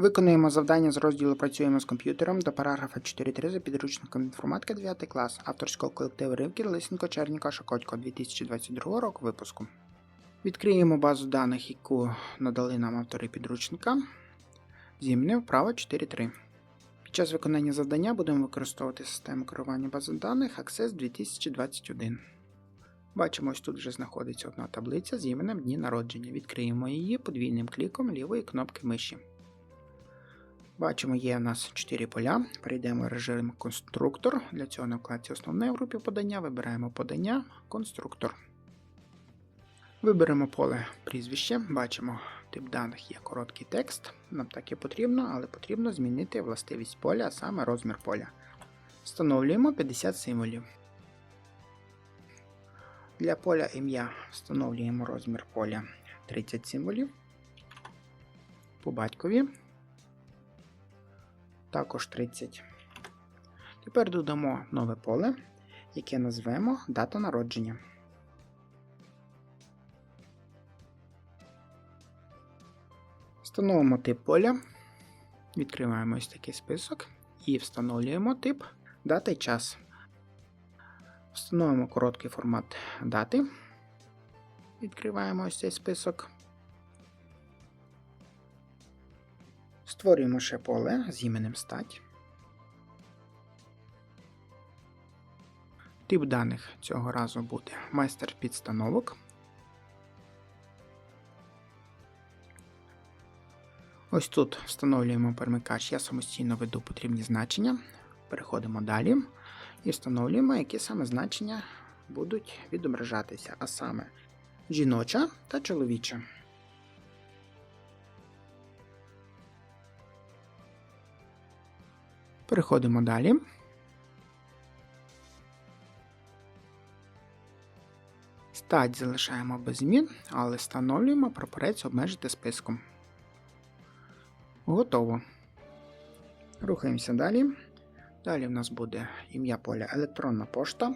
Виконуємо завдання з розділу Працюємо з комп'ютером до параграфа 4.3 за підручником інформатика 9 клас авторського колективу Ривкір Лисенко Черніка Шакотько 2022 року випуску. Відкриємо базу даних, яку надали нам автори підручника. Зімне вправо 4.3. Під час виконання завдання будемо використовувати систему керування бази даних Access 2021. Бачимо, ось тут вже знаходиться одна таблиця з іменем дні народження. Відкриємо її подвійним кліком лівої кнопки миші. Бачимо, є у нас 4 поля. Перейдемо в режим конструктор. Для цього на вкладці основне в групі подання вибираємо подання конструктор. Виберемо поле прізвище. Бачимо, тип даних є короткий текст. Нам так і потрібно, але потрібно змінити властивість поля, а саме розмір поля. Встановлюємо 50 символів. Для поля ім'я встановлюємо розмір поля 30 символів. По батькові також 30. Тепер додамо нове поле, яке назвемо дата народження. Встановимо тип поля, відкриваємо ось такий список і встановлюємо тип дата і час. Встановимо короткий формат дати. Відкриваємо ось цей список. Створюємо ще поле з іменем стать. Тип даних цього разу буде майстер підстановок. Ось тут встановлюємо перемикач, я самостійно веду потрібні значення. Переходимо далі і встановлюємо, які саме значення будуть відображатися, а саме жіноча та чоловіча. Переходимо далі. Стать залишаємо без змін, але встановлюємо прапорець обмежити списком. Готово. Рухаємося далі. Далі в нас буде ім'я поля електронна пошта.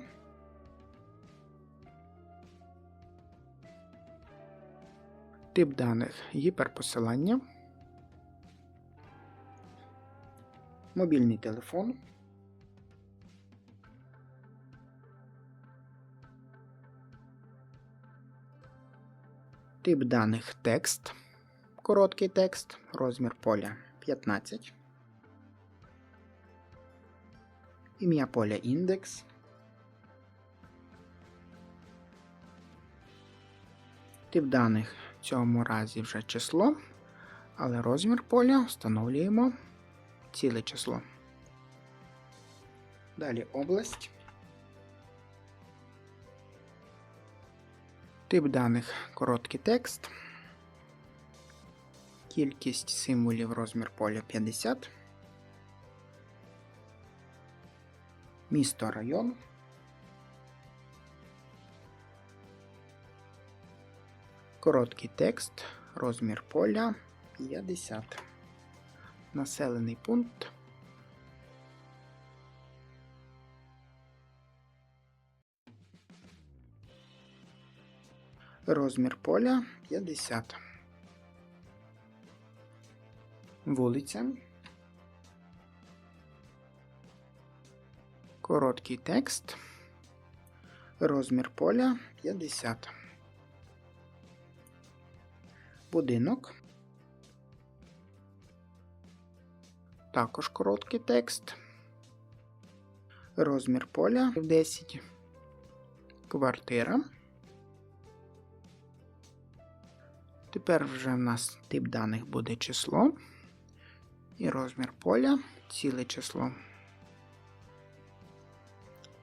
Тип даних гіперпосилання. Мобільний телефон. Тип даних текст. Короткий текст. Розмір поля 15. Ім'я поля індекс. Тип даних в цьому разі вже число, але розмір поля встановлюємо ціле число. Далі область. Тип даних короткий текст. Кількість символів розмір поля 50. Місто район. Короткий текст. Розмір поля 50. Населений пункт. Розмір поля 50. Вулиця. Короткий текст. Розмір поля 50. Будинок. Також короткий текст. Розмір поля 10. Квартира. Тепер вже в нас тип даних буде число. І розмір поля ціле число.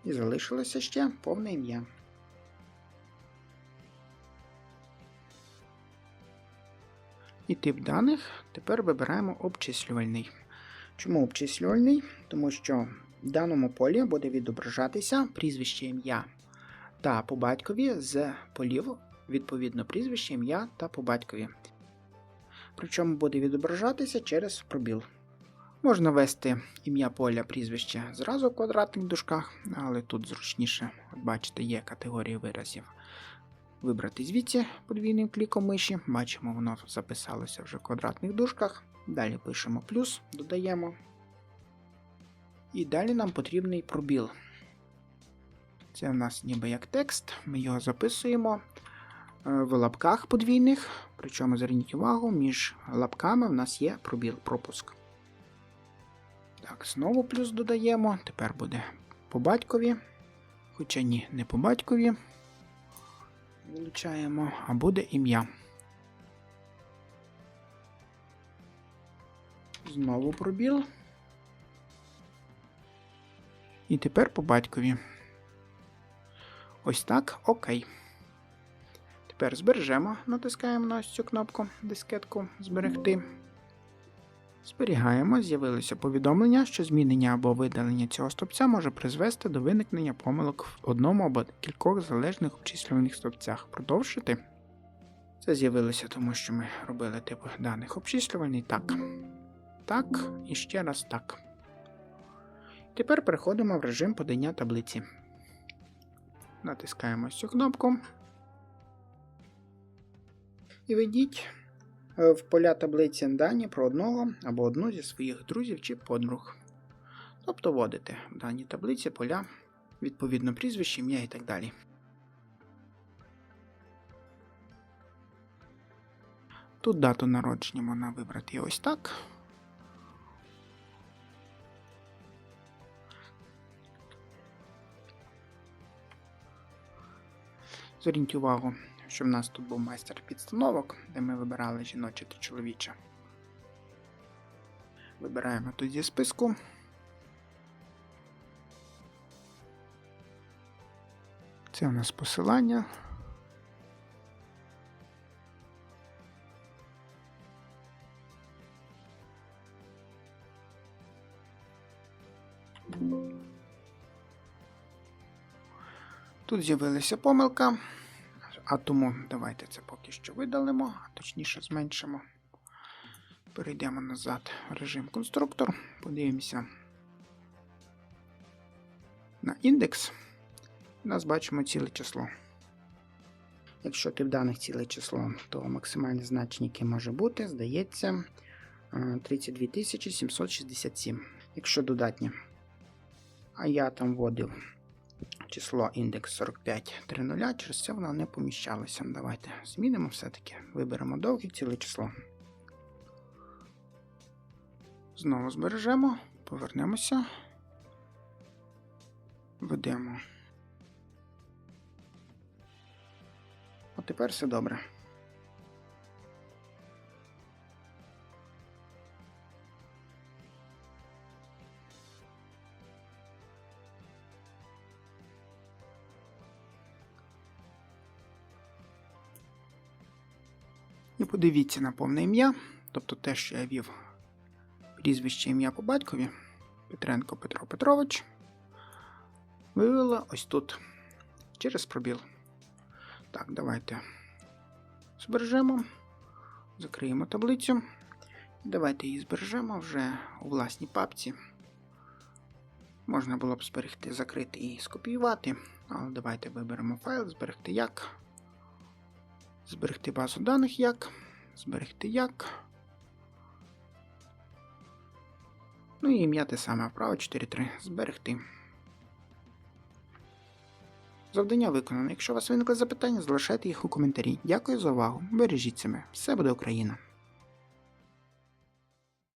І залишилося ще повне ім'я. І тип даних тепер вибираємо обчислювальний. Чому обчислювальний? Тому що в даному полі буде відображатися прізвище ім'я та по батькові з полів, відповідно, прізвище ім'я та по батькові. Причому буде відображатися через пробіл. Можна ввести ім'я поля прізвище зразу в квадратних дужках, але тут зручніше, от бачите, є категорії виразів. Вибрати звідси подвійним кліком миші. Бачимо, воно записалося вже в квадратних дужках. Далі пишемо плюс, додаємо. І далі нам потрібний пробіл. Це в нас ніби як текст. Ми його записуємо е, в лапках подвійних. Причому зверніть увагу, між лапками в нас є пробіл пропуск. Так, знову плюс додаємо. Тепер буде по батькові. Хоча ні, не по батькові. Вилучаємо, а буде ім'я. Знову пробіл. І тепер по батькові. Ось так, окей. Тепер збережемо, натискаємо на ось цю кнопку дискетку Зберегти. Зберігаємо, з'явилося повідомлення, що змінення або видалення цього стовпця може призвести до виникнення помилок в одному або кількох залежних обчислюваних стовпцях. Продовжити. Це з'явилося тому, що ми робили типу даних обчислювальний. Так. Так, і ще раз так. Тепер переходимо в режим подання таблиці. Натискаємо цю кнопку. І введіть е, в поля таблиці дані про одного або одну зі своїх друзів чи подруг. Тобто вводите в даній таблиці поля, відповідно прізвище, ім'я і так далі. Тут дату народження можна вибрати ось так. Зверніть увагу, що в нас тут був майстер підстановок, де ми вибирали жіноче та чоловіче. Вибираємо тут зі списку. Це у нас посилання. Тут з'явилася помилка, а тому давайте це поки що видалимо, а точніше зменшимо. Перейдемо назад в режим конструктор, подивимося на індекс. У нас бачимо ціле число. Якщо тип даних ціле число, то максимальне значення, яке може бути, здається 32 767. Якщо додатнє. А я там вводив число індекс 4530, через це воно не поміщалося. Давайте змінимо все-таки. Виберемо довге ціле число. Знову збережемо, повернемося, ведемо. От тепер все добре. І подивіться на повне ім'я, тобто те, що я вів прізвище ім'я по батькові Петренко Петро Петрович, вивела ось тут через пробіл. Так, давайте збережемо, закриємо таблицю. Давайте її збережемо вже у власній папці. Можна було б зберегти, закрити і скопіювати, але давайте виберемо файл, зберегти як. Зберегти базу даних як. Зберегти як. Ну і ім'я те саме вправо 4.3. Зберегти. Завдання виконано. Якщо у вас виникли запитання, залишайте їх у коментарі. Дякую за увагу. Бережіть себе. Все буде Україна!